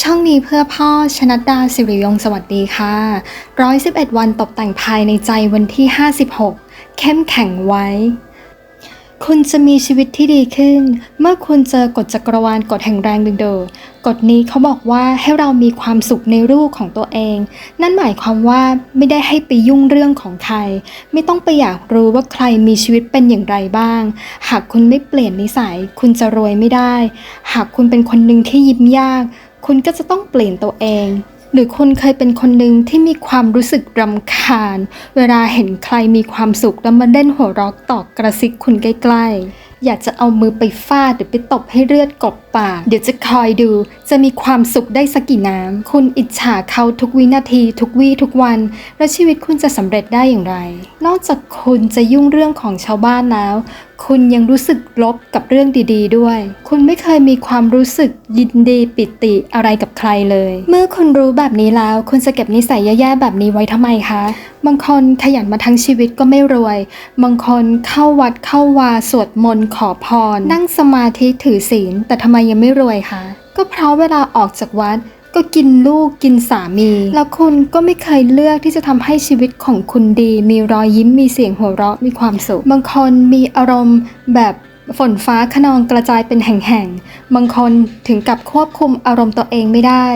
ช่องนี้เพื่อพ่อชนัดดาสิริยงสวัสดีค่ะ 111 วันตกแต่งภายในใจวันที่ 56 เข้มแข็งไว้ คุณจะมีชีวิตที่ดีขึ้น เมื่อคุณเจอกฎจักรวาลกฎแห่งแรงดึงดูดกฎนี้เขาบอกว่าให้เรามีความสุขในรูปของตัวเอง นั่นหมายความว่าไม่ได้ให้ไปยุ่งเรื่องของใคร ไม่ต้องไปอยากรู้ว่าใครมีชีวิตเป็นอย่างไรบ้าง หากคุณไม่เปลี่ยนนิสัย คุณจะรวยไม่ได้ หากคุณเป็นคนหนึ่งที่ยิ้มยาก คุณก็จะต้องเปลี่ยนตัวเอง หรือคุณเคยเป็นคนหนึ่งที่มีความรู้สึกรำคาญ เวลาเห็นใครมีความสุขแล้วมาเล่นหัวเรอกตอกกระซิกคุณใกล้ๆ อยากจะเอามือไปฟาดหรือไปตบให้เลือดกบปาก เดี๋ยวจะคอยดู จะมีความสุขได้สักกี่น้ำ คุณอิจฉาเขาทุกวินาที ทุกวี่ทุกวัน แล้วชีวิตคุณจะสำเร็จได้อย่างไร นอกจากคุณจะยุ่งเรื่องของชาวบ้านแล้ว คุณยังรู้สึกลบกับเรื่องดีๆ ด้วย คุณไม่เคยมีความรู้สึกยินดีปิติอะไรกับใครเลย เมื่อคุณรู้แบบนี้แล้ว คุณจะเก็บนิสัยแย่ๆแบบนี้ไว้ทำไมคะ บางคนขยันมาทั้งชีวิตก็ไม่รวย บางคนเข้าวัดเข้าวาสวดมนต์ขอพร นั่งสมาธิถือศีลแต่ทำไมยังไม่รวยคะ ก็เพราะเวลาออกจากวัดก็กินลูกกินสามี แล้วคุณก็ไม่เคยเลือกที่จะทำให้ชีวิตของคุณดี มีรอยยิ้มมีเสียงหัวเราะมีความสุข บางคนมีอารมณ์แบบฝนฟ้าขนองกระจายเป็นแห่งๆ บางคนถึงกับควบคุมอารมณ์ตัวเองไม่ได้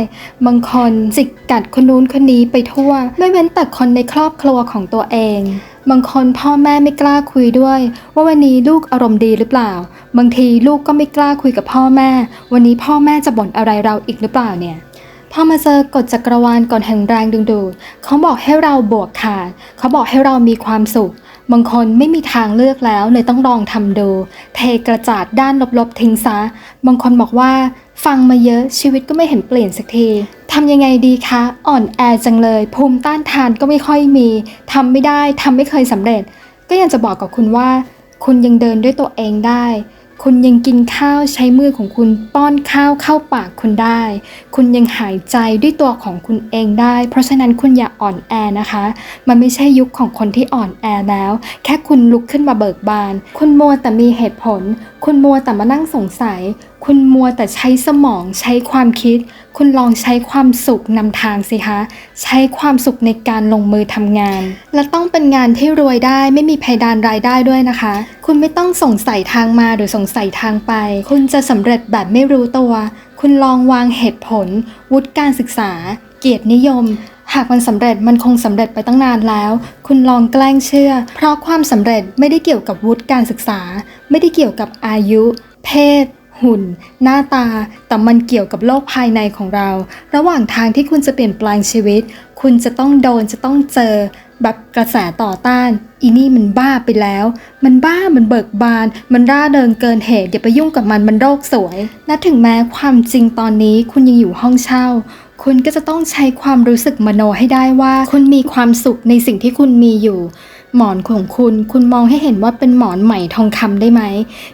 บางคนจิกกัดคนนู้นคนนี้ไปทั่ว ไม่เว้นแต่คนในครอบครัวของตัวเอง บางคนพ่อแม่ไม่กล้าคุยด้วย ว่าวันนี้ลูกอารมณ์ดีหรือเปล่า บางทีลูกก็ไม่กล้าคุยกับพ่อแม่ วันนี้พ่อแม่จะบ่นอะไรเราอีกหรือเปล่าเนี่ยพอมาเจอกฎจักรวาลก่อนแห่งแรงดึงดูดเขาบอกให้เราบวกขาดเขาบอกให้เรามีความสุข บางคนไม่มีทางเลือกแล้วเลยต้องลองทำดู เทกระจาดด้านลบๆทิ้งซะ บางคนบอกว่า ฟังมาเยอะชีวิตก็ไม่เห็นเปลี่ยนสักที ทำยังไงดีคะ อ่อนแอจังเลย ภูมิต้านทานก็ไม่ค่อยมีทำไม่ได้ทำไม่เคยสำเร็จ ก็ยังจะบอกกับคุณว่า คุณยังเดินด้วยตัวเองได้ คุณยังกินข้าวใช้มือของคุณป้อนข้าวเข้าปากคุณได้ คุณยังหายใจด้วยตัวของคุณเองได้ เพราะฉะนั้นคุณอย่าอ่อนแอนะคะ มันไม่ใช่ยุคของคนที่อ่อนแอแล้ว แค่คุณลุกขึ้นมาเบิกบาน คุณมัวแต่มีเหตุผล คุณมัวแต่มานั่งสงสัย คุณมัวแต่ใช้สมองใช้ความคิด คุณลองใช้ความสุขนำทางสิคะ ใช้ความสุขในการลงมือทำงาน และต้องเป็นงานที่รวยได้ไม่มีเพดานรายได้ด้วยนะคะ คุณไม่ต้องสงสัยทางมาหรือสงสัยทางไป คุณจะสำเร็จแบบไม่รู้ตัว คุณลองวางเหตุผล วุฒิการศึกษา เกียรตินิยมหากมันสำเร็จมันคงสำเร็จไปตั้งนานแล้ว คุณลองแกล้งเชื่อ เพราะความสำเร็จไม่ได้เกี่ยวกับวุฒิการศึกษา ไม่ได้เกี่ยวกับอายุ เพศ หุ่น หน้าตา แต่มันเกี่ยวกับโลกภายในของเรา ระหว่างทางที่คุณจะเปลี่ยนแปลงชีวิต คุณจะต้องโดนจะต้องเจอ แบบกระแสต่อต้าน อีนี่มันบ้าไปแล้ว มันบ้ามันเบิกบาน มันร่าเริงเกินเหตุอย่าไปยุ่งกับมันมันโรคสวยและถึงแม้ความจริงตอนนี้คุณยังอยู่ห้องเช่าคุณก็จะต้องใช้ความรู้สึกมโนให้ได้ว่า คุณมีความสุขในสิ่งที่คุณมีอยู่ หมอนของคุณ คุณมองให้เห็นว่าเป็นหมอนใหม่ทองคำได้ไหม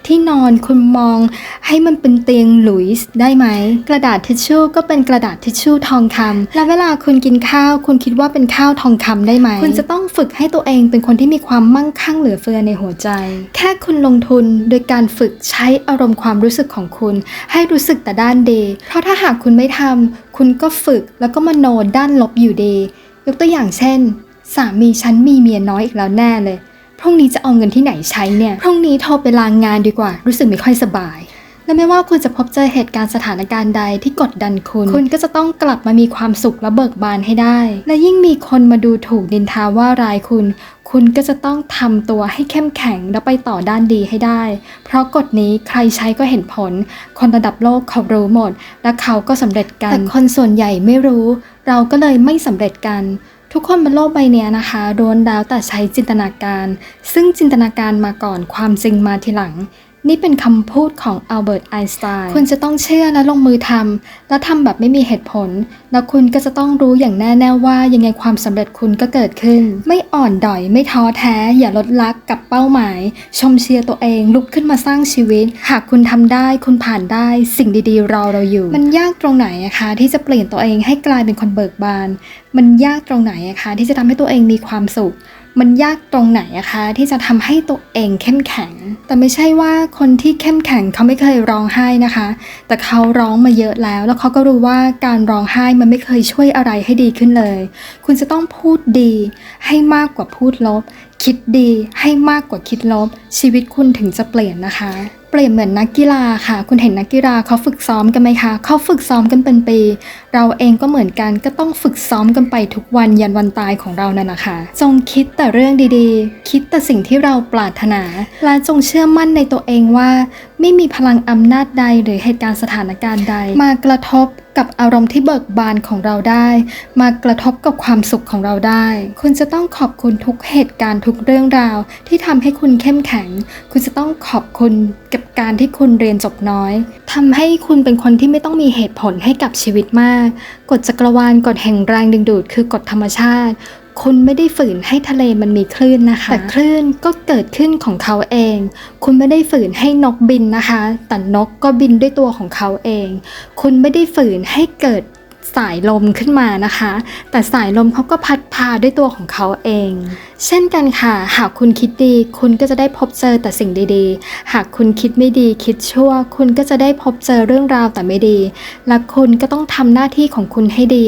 ที่นอนคุณมองให้มันเป็นเตียงหลุยส์ได้ไหม กระดาษทิชชู่ก็เป็นกระดาษทิชชู่ทองคำและเวลาคุณกินข้าว คุณคิดว่าเป็นข้าวทองคำได้ไหม คุณจะต้องฝึกให้ตัวเองเป็นคนที่มีความมั่งคั่งเหลือเฟือในหัวใจ แค่คุณลงทุนโดยการฝึกใช้อารมณ์ความรู้สึกของคุณ ให้รู้สึกแต่ด้านดี เพราะถ้าหากคุณไม่ทำคุณก็ฝึกแล้วก็มโนด้านลบอยู่ดี ยกตัวอย่างเช่น สามีฉันมีเมียน้อยอีกแล้วแน่เลย พรุ่งนี้จะเอาเงินที่ไหนใช้เนี่ย พรุ่งนี้โทรไปลางงานดีกว่า รู้สึกไม่ค่อยสบาย และไม่ว่าคุณจะพบเจอเหตุการณ์สถานการณ์ใดที่กดดันคุณ คุณก็จะต้องกลับมามีความสุขและเบิกบานให้ได้ และยิ่งมีคนมาดูถูกดินทาว่าร้ายคุณ คุณก็จะต้องทำตัวให้เข้มแข็งและไปต่อด้านดีให้ได้ เพราะกฎนี้ใครใช้ก็เห็นผล คนระดับโลกเขารู้หมด และเขาก็สำเร็จกัน แต่คนส่วนใหญ่ไม่รู้ เราก็เลยไม่สำเร็จกัน ทุกคนบนโลกใบเนี้ยนะคะโดนดาวแต่ใช้จินตนาการ ซึ่งจินตนาการมาก่อนความจริงมาทีหลัง นี่เป็นคำพูดของอัลเบิร์ตไอน์สไตน์คุณจะต้องเชื่อและลงมือทำและทำแบบไม่มีเหตุผล แล้วคุณก็จะต้องรู้อย่างแน่แน่ว่ายังไงความสำเร็จคุณก็เกิดขึ้น ไม่อ่อนดอยไม่ท้อแท้ อย่าลดลักกับเป้าหมาย ชมเชียร์ตัวเองลุกขึ้นมาสร้างชีวิต หากคุณทำได้คุณผ่านได้สิ่งดีๆรอเราอยู่ มันยากตรงไหนอะคะ ที่จะเปลี่ยนตัวเองให้กลายเป็นคนเบิกบาน มันยากตรงไหนอะคะ ที่จะทำให้ตัวเองมีความสุข มันยากตรงไหนอะคะ ที่จะทำให้ตัวเองเข้มแข็ง แต่ไม่ใช่ว่าคนที่เข้มแข็งเขาไม่เคยร้องไห้นะคะ แต่เขาร้องมาเยอะแล้ว แล้วเขาก็รู้ว่าการร้องไห้มันไม่เคยช่วยอะไรให้ดีขึ้นเลย คุณจะต้องพูดดีให้มากกว่าพูดลบ คิดดีให้มากกว่าคิดลบ ชีวิตคุณถึงจะเปลี่ยนนะคะ เปรียบเหมือนนักกีฬาค่ะ คุณเห็นนักกีฬาเขาฝึกซ้อมกันไหมคะเขาฝึกซ้อมกันเป็นปี เราเองก็เหมือนกันก็ต้องฝึกซ้อมกันไปทุกวันยันวันตายของเรานั่นนะคะ จงคิดแต่เรื่องดีๆ คิดแต่สิ่งที่เราปรารถนา และจงเชื่อมั่นในตัวเองว่า ไม่มีพลังอำนาจใดหรือเหตุการณ์สถานการณ์ใด มากระทบ กับอารมณ์ที่เบิกบานของเราได้ มากระทบกับความสุขของเราได้ คุณจะต้องขอบคุณทุกเหตุการณ์ทุกเรื่องราว ที่ทำให้คุณเข้มแข็ง คุณจะต้องขอบคุณกับการที่คุณเรียนจบน้อยทำให้คุณเป็นคนที่ไม่ต้องมีเหตุผลให้กับชีวิตมาก กฎจักรวาลกฎแห่งแรงดึงดูดคือกฎธรรมชาติ คุณไม่ได้ฝืนให้ทะเลมันมีคลื่นนะคะ แต่คลื่นก็เกิดขึ้นของเขาเอง คุณไม่ได้ฝืนให้นกบินนะคะ แต่นกก็บินด้วยตัวของเขาเอง คุณไม่ได้ฝืนให้เกิดสายลมขึ้นมานะคะ แต่สายลมเขาก็พัดพาด้วยตัวของเขาเอง เช่นกันค่ะ หากคุณคิดดี คุณก็จะได้พบเจอแต่สิ่งดีๆ หากคุณคิดไม่ดีคิดชั่ว คุณก็จะได้พบเจอเรื่องราวแต่ไม่ดี และคุณก็ต้องทำหน้าที่ของคุณให้ดี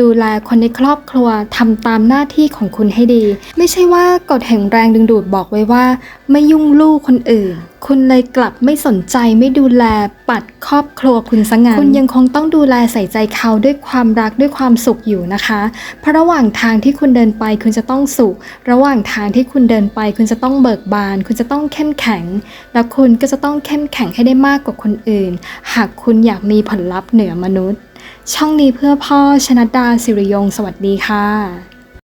ดูแลคนในครอบครัวทำตามหน้าที่ของคุณให้ดี ไม่ใช่ว่ากฎแห่งแรงดึงดูดบอกไว้ว่า ไม่ยุ่งลูกคนอื่น คุณเลยกลับไม่สนใจไม่ดูแลปัดครอบครัวคุณซะงั้นคุณยังคงต้องดูแลใส่ใจเขาด้วยความรักด้วยความสุขอยู่นะคะ เพราะระหว่างทางที่คุณเดินไปคุณจะต้องสุขระหว่างทางที่คุณเดินไป คุณจะต้องเบิกบาน คุณจะต้องเข้มแข็ง และคุณก็จะต้องเข้มแข็งให้ได้มากกว่าคนอื่น หากคุณอยากมีผลลัพธ์เหนือมนุษย์ ช่องนี้เพื่อพ่อชนดดาสิริยง สวัสดีค่ะ